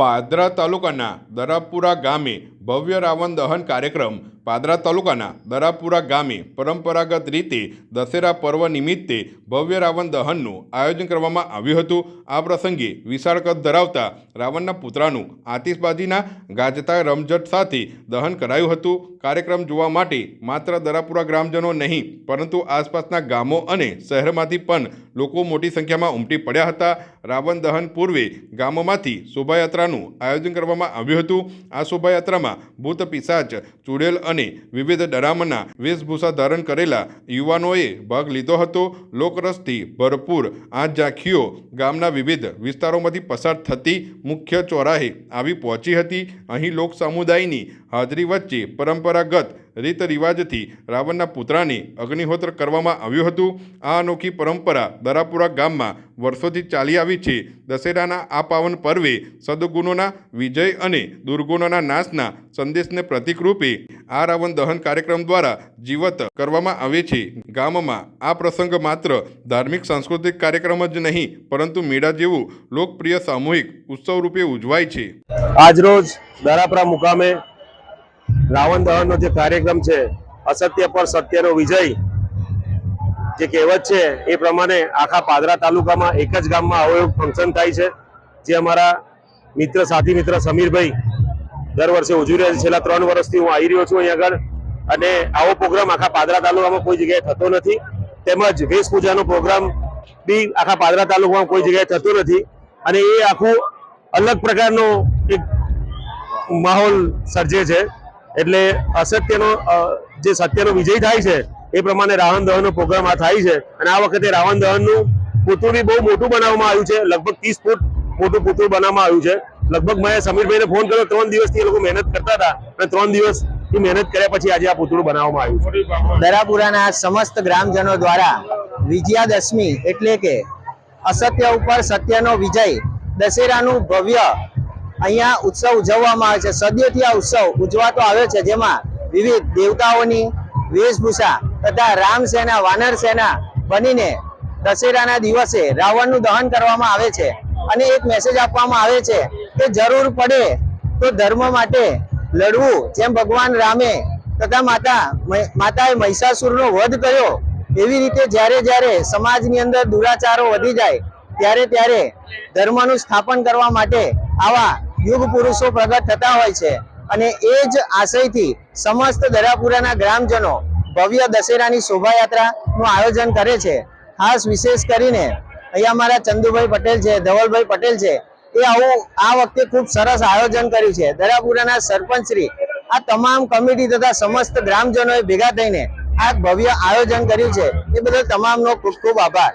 પાદરા તાલુકાના દરાપુરા ગામે ભવ્ય રાવણ દહન કાર્યક્રમ પાદરા તાલુકાના દરાપુરા ગામે પરંપરાગત રીતે દશેરા પર્વ નિમિત્તે ભવ્ય રાવણ દહનનું આયોજન કરવામાં આવ્યું હતું. આ પ્રસંગે વિશાળ કદ ધરાવતા રાવણના પુતળાનું આતિશબાજીના ગાજતા રમઝટ સાથે દહન કરાયું હતું. કાર્યક્રમ જોવા માટે માત્ર દરાપુરા ગ્રામજનો નહીં, પરંતુ આસપાસના ગામો અને શહેરમાંથી પણ લોકો મોટી સંખ્યામાં ઉમટી પડ્યા હતા. રાવણ દહન પૂર્વે ગામોમાંથી શોભાયાત્રાનું આયોજન કરવામાં આવ્યું હતું. આ શોભાયાત્રામાં ભૂત પિશાચ, ચૂડેલ અને વિવિધ ડરામના વેશભૂષા ધારણ કરેલા યુવાનોએ ભાગ લીધો હતો. લોકરસથી ભરપૂર આ ઝાંખીઓ ગામના વિવિધ વિસ્તારોમાંથી પસાર થતી મુખ્ય ચોરાહે આવી પહોંચી હતી. અહીં લોક સમુદાયની હાજરી વચ્ચે પરંપરાગત રીત રિવાજથી રાવણના પુતળાને અગ્નિહોત્ર કરવામાં આવ્યું હતું. આ અનોખી પરંપરા દરાપુરા ગામમાં વર્ષોથી ચાલી આવી છે. દશેરાના આ પાવન પર્વે સદગુણોના વિજય અને દુર્ગુણોના નાશના સંદેશને પ્રતિકરૂપે આ રાવણ દહન કાર્યક્રમ દ્વારા જીવત કરવામાં આવે છે. ગામમાં આ પ્રસંગ માત્ર ધાર્મિક સાંસ્કૃતિક કાર્યક્રમ જ નહીં, પરંતુ મેળા જેવું લોકપ્રિય સામૂહિક ઉત્સવ રૂપે ઉજવાય છે. આજરોજ દરાપરા મુકામે રાવણ દહનનો જે કાર્યક્રમ છે, અસત્ય પર સત્યનો વિજય, જે કહેવત છે, એ પ્રમાણે આખા પાદરા તાલુકામાં એક જ ગામમાં આવો એવું ફંક્શન થાય છે, જે અમારા મિત્ર, સાથી મિત્ર સમીરભાઈ દર વર્ષે ઉજવી રહ્યા છે. છેલ્લા ત્રણ વર્ષથી હું આવી રહ્યો છું અહીં આગળ. અને આવો પ્રોગ્રામ આખા પાદરા તાલુકામાં કોઈ જગ્યાએ થતો નથી. તેમજ વેશપૂજાનો પ્રોગ્રામ બી આખા પાદરા તાલુકામાં કોઈ જગ્યાએ થતો નથી. અને એ આખું અલગ પ્રકારનો એક માહોલ સર્જે છે. એટલે અસત્યનો જે સત્યનો વિજય થાય છે, એ પ્રમાણે રાવણ દહનનો પ્રોગ્રામ આ થાય છે. અને આ વખતે રાવણ દહનનું પૂતળું બી બહુ મોટું બનાવવામાં આવ્યું છે. લગભગ ત્રીસ ફૂટ મોટું પૂતળું બનાવવામાં આવ્યું છે. લગભગ મેં સમીરભાઈને ફોન કર્યો, ત્રણ દિવસથી એ લોકો મહેનત કરતા હતા. અને ત્રણ દિવસ મહેનત કર્યા પછી આજે આ પૂતળું બનાવવામાં આવ્યું દરાપુરાના સમસ્ત ગ્રામજનો દ્વારા વિજયાદશમી એટલે કે અસત્ય ઉપર સત્યનો વિજય દશેરાનું ભવ્ય અહીંયા ઉત્સવ ઉજવવામાં આવે છે. સદીઓથી આ ઉત્સવ ઉજવાતો આવ્યો છે, જેમાં વિવિધ દેવતાઓની વેશભૂષા તથા રામ સેના, વાનર સેના બનીને દશેરાના દિવસે રાવણનું દહન કરવામાં આવે છે અને એક મેસેજ આપવામાં આવે છે કે જરૂર પડે તો ધર્મ માટે લડવું. જેમ ભગવાન રામે તથા માતા માતાએ મહિષાસુરનો વધ કર્યો, એવી રીતે જ્યારે જ્યારે સમાજની અંદર દુરાચારો વધી જાય, ત્યારે ત્યારે ધર્મનું સ્થાપન કરવા માટે આવા યુગ પુરુષો પ્રગટ થતા હોય છે. અને એ જ આશયથી સમસ્ત દરાપુરાના ગ્રામજનો ભવ્ય દશેરાની શોભાયાત્રાનું આયોજન કરે છે. ખાસ વિશેષ કરીને અહીંયા અમારા ચંદુભાઈ પટેલ છે, ધવલભાઈ પટેલ છે, એ આવું આ વખતે ખૂબ સરસ આયોજન કર્યું છે. દરાપુરાના સરપંચ શ્રી, આ તમામ કમિટી તથા સમસ્ત ગ્રામજનોએ ભેગા થઈને આ ભવ્ય આયોજન કર્યું છે. એ બદલ તમામનો ખૂબ ખૂબ આભાર.